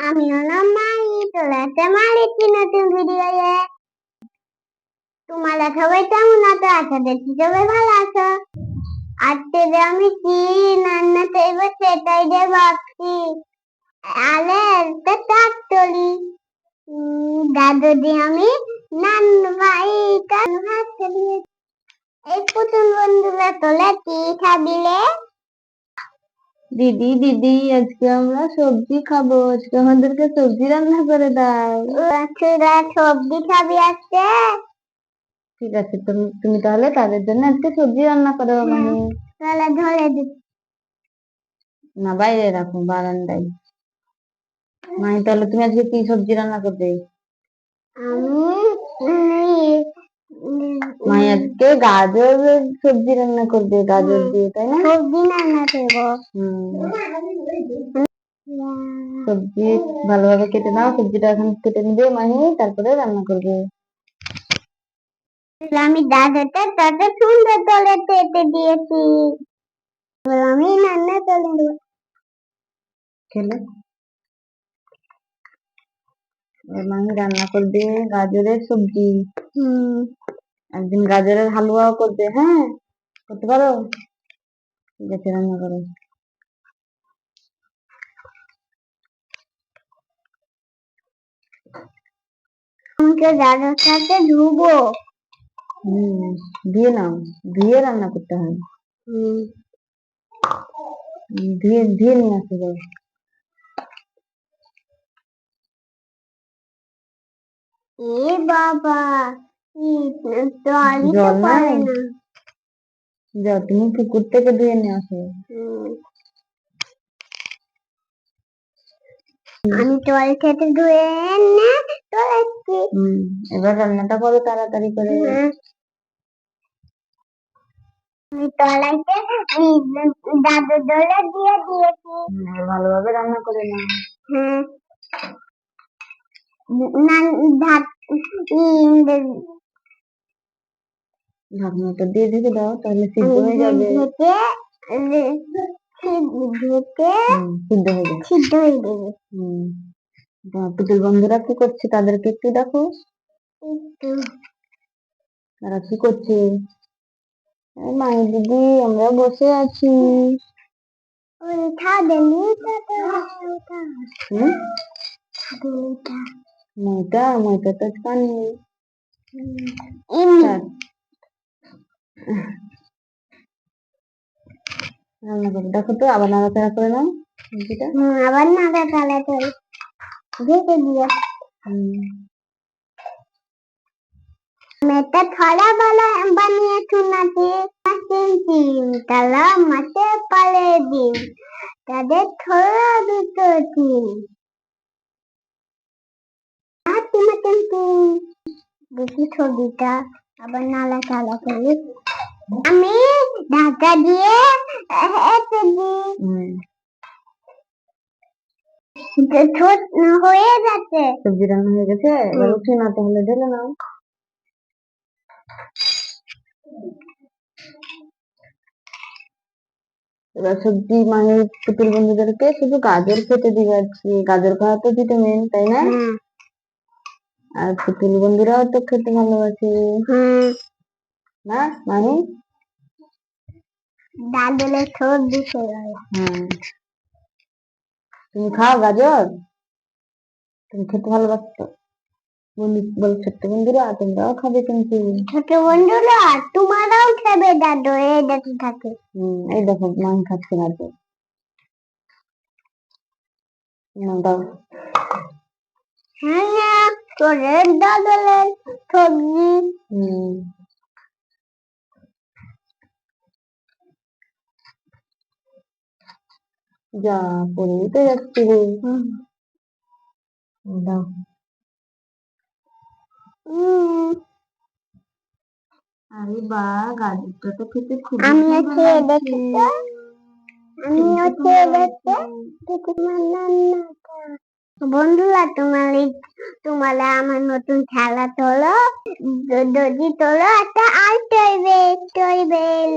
আমি হলাম মাই চলে আসতে মালিকটি নতুন ভিডিও তোমার সবাই কেমন আছো? আশা দেখছি সবাই ভালো আছো। আজকে যে আমি কি রান্না করব সেটাই যে ভাবছি। আলে একটা চচ্চড়ি দাদু দিয়ে আমি নান ভাই কান ভাত দিয়ে এই পুতুল বন্ধুরা তোলা কি খাবিলে? দিদি দিদি আজকে আমরা সবজি খাব। আজকে আমাদেরকে সবজি রান্না করে দাও। তোরা সবজি খাবি আজকে? ঠিক আছে তুমি তুমি তাহলে তাদের জন্য আজকে সবজি রান্না করো মানে তাহলে ধরে দি। না বাইরে রাখো বারান্দায়। মানে তাহলে তুমি আজকে কি সবজি রান্না করবে? আমি মাই আজকে গাজর সবজি রান্না করবে গাজর দিয়ে তাই না? সবজি রান্না করব। সবজি ভালোভাবে কেটে নাও সবজিটা এখন কেটে নিবে মাহি তারপরে রান্না করবে। আমি দাদাটা তত সুন্দর তলে কেটে দিয়েছি। আমি রান্না করে দেবো। খেলে। মাহি রান্না করবে গাজরের সবজি। হুম। একদিন গাজরের হালুয়াও করবে হ্যাঁ? করতে পারো? ঠিক আছে রান্না করো। আমাকে দাদার সাথে ধুবো। হম ধুয়ে নাও ধুয়ে রান্না করতে হয়। হুম। উম, ধুয়ে ধুয়ে নিয়ে আসতে যাও এ বাবা জল নাই? যাও তুমি পুকুর থেকে ধুয়ে নিয়ে আসো। আমি জল খেতে ধুয়ে এনে চলেছি হম এবার রান্নাটা করো তাড়াতাড়ি করে। আমি তলাইতে দাদু দলে দিয়ে দিয়েছি। ভালোভাবে রান্না করে নাও। হ্যাঁ না ভাত ঢাকনাটা দিয়ে ঢেকে দাও তাহলে সিদ্ধ হয়ে যাবে। সিদ্ধ হয়ে যাবে। সিদ্ধ হয়ে দেবে হম পুতুল বন্ধুরা কি করছে? তাদেরকে একটু দেখো। তারা কি করছে? মায়ের দিদি আমরা বসে আছি। ময়দা ময়দা তো আজকে আনিনি ইম থাক। রান্না করো দেখো তো, আবার করে নাও আবার চল ঢেকে থলা বালা বানিয়ে মাসিন তিন তালা মাসে পালে দিন। তাদের থলা দুটো তিন তিন ছবিটা, আবার নালা চালা করি। আমি ঢাকা দিয়ে হয়ে যাচ্ছে সবজি রান্না হয়ে গেছে? এবার উঠে না তাহলে ঢেলে নাও। এবার সবজি মানে পুতুল বন্ধুদেরকে শুধু গাজর খেতে দিবে গাজর খাওয়া তো ভিটামিন তাই না? আর পুতুল বন্ধুরাও তো খেতে ভালোবাসে। হুম। না মানে? দাদুলে খেয়ে হ্যাঁ তুমি খাও গাজর? তুমি খেতে ভালোবাসো। বল ছোট্ট বন্ধুরা তোমরাও খাবে কিন্তু। ছোট বন্ধুরা তোমারাও খাবে দাদু এই দেখে থাকে। হম এই দেখো মান খাচ্ছে নাও দাও। হ্যাঁ তোদের দাদুলের সবজি। হম। যা পড়েই তো যাচ্ছি রে দাও আরে বা গাজরটা তো খেতে খুব খেয়ে দেখতে দেখি তোমার রান্নাটা। বন্ধুরা তোমার তোমার আমার নতুন খেলা তোলো দর্জি তোলো একটা আর টয়বেল টয়বেল